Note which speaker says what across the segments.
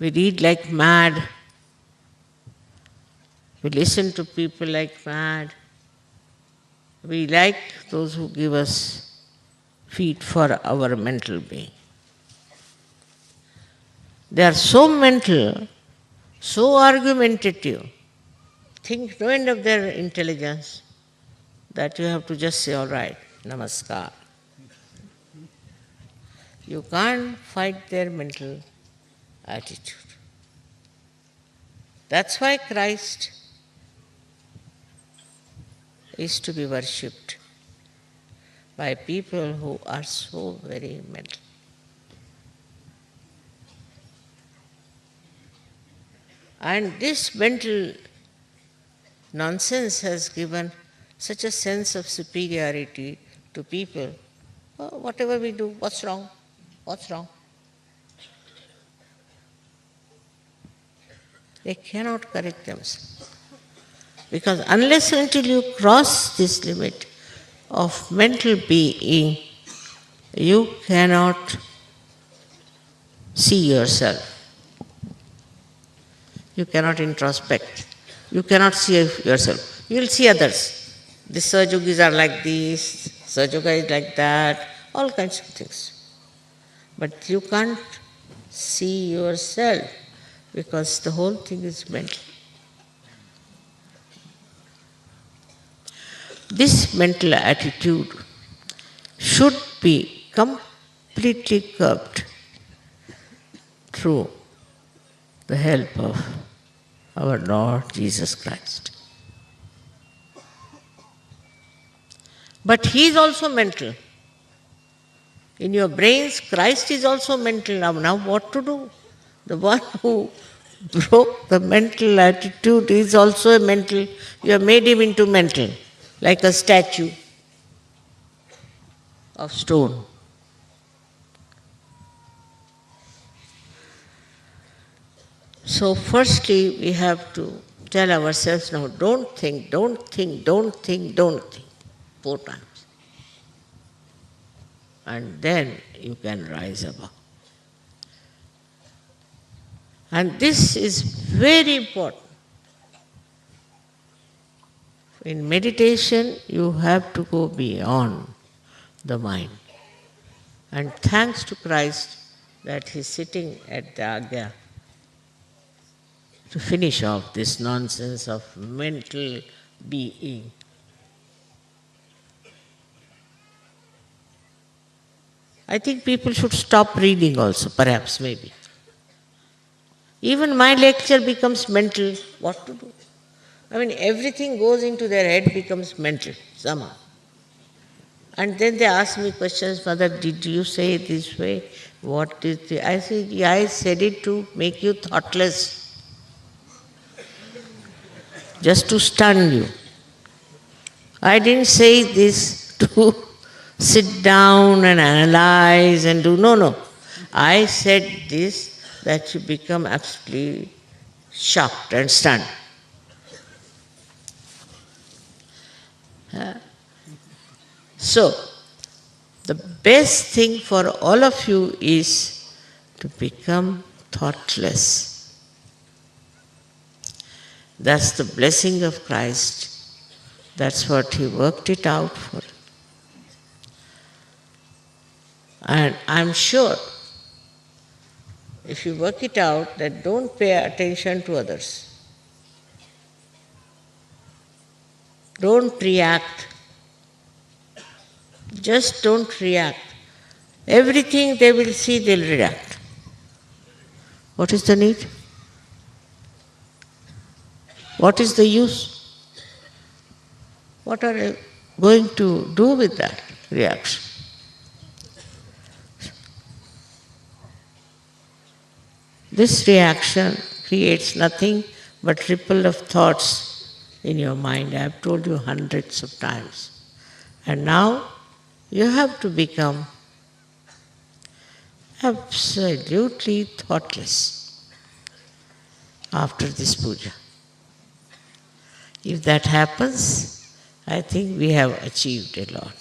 Speaker 1: We read like mad. We listen to people like mad. We like those who give us feed for our mental being. They are so mental, so argumentative, think no end of their intelligence, that you have to just say, all right, namaskar. You can't fight their mental attitude. That's why Christ is to be worshipped by people who are so very mental. And this mental nonsense has given such a sense of superiority to people. Oh, whatever we do, what's wrong? What's wrong? They cannot correct themselves. Because unless until you cross this limit of mental being, you cannot see yourself. You cannot introspect. You cannot see yourself. You will see others. The Sahajogis are like this, Sahajoga is like that, all kinds of things. But you can't see yourself because the whole thing is mental. This mental attitude should be completely curbed through the help of our Lord Jesus Christ. But He is also mental. In your brains, Christ is also mental. Now, now what to do? The one who broke the mental attitude is also a mental. You have made him into mental, like a statue of stone. So, firstly, we have to tell ourselves now don't think, don't think, don't think, don't think. Four times. And then you can rise above. And this is very important. In meditation, you have to go beyond the mind. And thanks to Christ that He's sitting at the Agya to finish off this nonsense of mental being. I think people should stop reading also, perhaps, maybe. Even my lecture becomes mental. What to do? I mean, everything goes into their head becomes mental somehow. And then they ask me questions, Mother, did you say it this way? What is the I said, yeah, I said it to make you thoughtless just to stun you. I didn't say this to sit down and analyze and do. No, no. I said this that you become absolutely shocked and stunned. So, the best thing for all of you is to become thoughtless. That's the blessing of Christ. That's what He worked it out for. And I'm sure if you work it out, that don't pay attention to others. Don't react. Just don't react. Everything they will see, they'll react. What is the need? What is the use? What are you going to do with that reaction? This reaction creates nothing but ripple of thoughts in your mind. I have told you hundreds of times. And now you have to become absolutely thoughtless after this puja. If that happens, I think we have achieved a lot.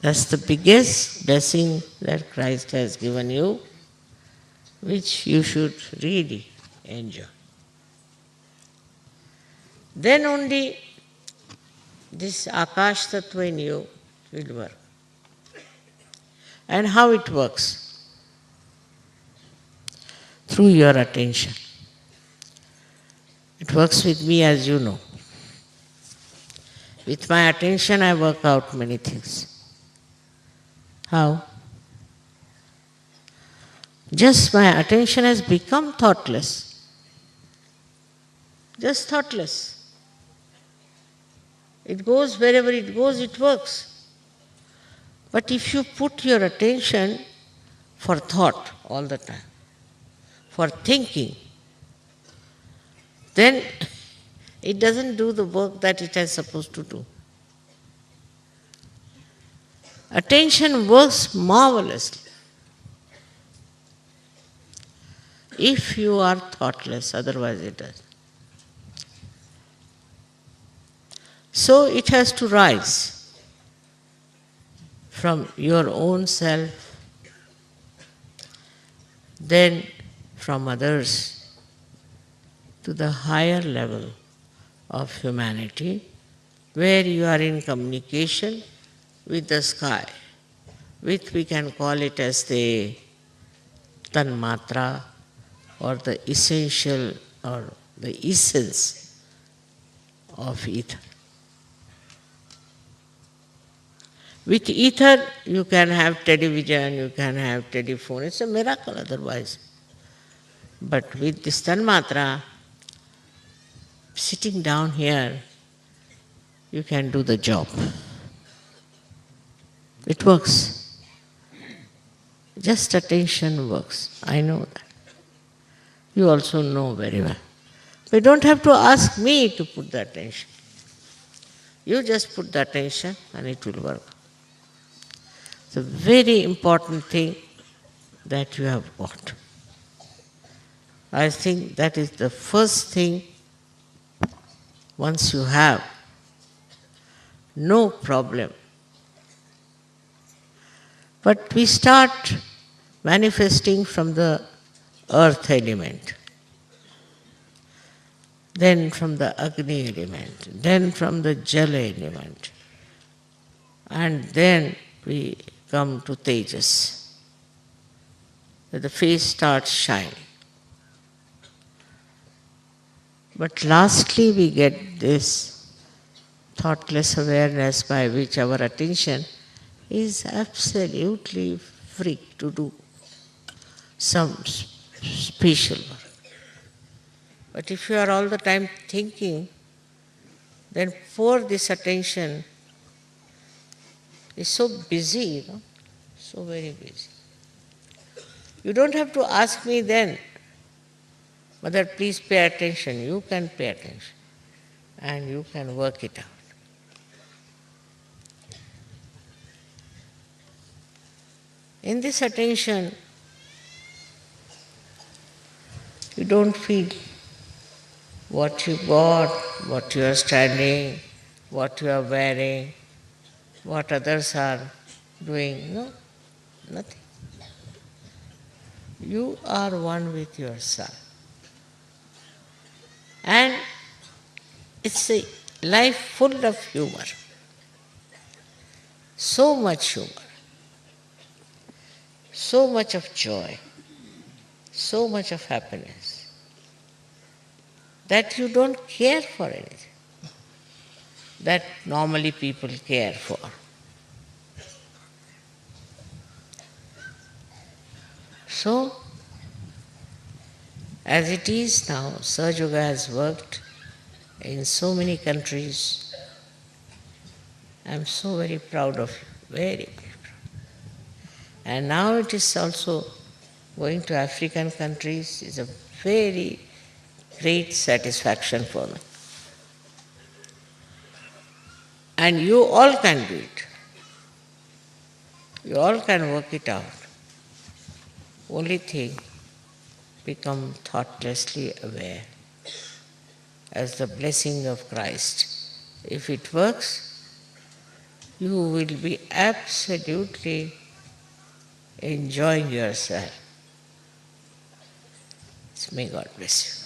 Speaker 1: That's the biggest blessing that Christ has given you which you should really enjoy. Then only this Akash Tattva in you will work. And how it works? Through your attention. It works with me as you know. With my attention, I work out many things. How? Just my attention has become thoughtless. Just thoughtless. It goes wherever it goes, it works. But if you put your attention for thought all the time, for thinking, then it doesn't do the work that it is supposed to do. Attention works marvelously. If you are thoughtless, otherwise it does. So it has to rise from your own self, then from others to the higher level of humanity, where you are in communication with the sky, which we can call it as the tanmatra or the essential or the essence of ether. With ether, you can have television, you can have telephone. It's a miracle otherwise. But with this tanmatra, sitting down here, you can do the job. It works. Just attention works. I know that. You also know very well. But you don't have to ask me to put the attention. You just put the attention and it will work. It's a very important thing that you have got. I think that is the first thing once you have, no problem. But we start manifesting from the earth element, then from the Agni element, then from the Jala element, and then we come to Tejas. The face starts shining. But lastly, we get this thoughtless awareness by which our attention is absolutely free to do some special. But if you are all the time thinking, then for this attention is so busy, you know, so very busy. You don't have to ask me then Mother, please pay attention. You can pay attention and you can work it out. In this attention, you don't feel what you got, what you are standing, what you are wearing, what others are doing. No, nothing. You are one with yourself. And it's a life full of humor. So much humor. So much of joy. So much of happiness. That you don't care for anything. That normally people care for. So, as it is now, Sahaja Yoga has worked in so many countries. I am so very proud of you, very, very proud. And now it is also going to African countries is a very great satisfaction for me. And you all can do it. You all can work it out. Only thing, become thoughtlessly aware as the blessing of Christ. If it works, you will be absolutely enjoying yourself. May God bless you.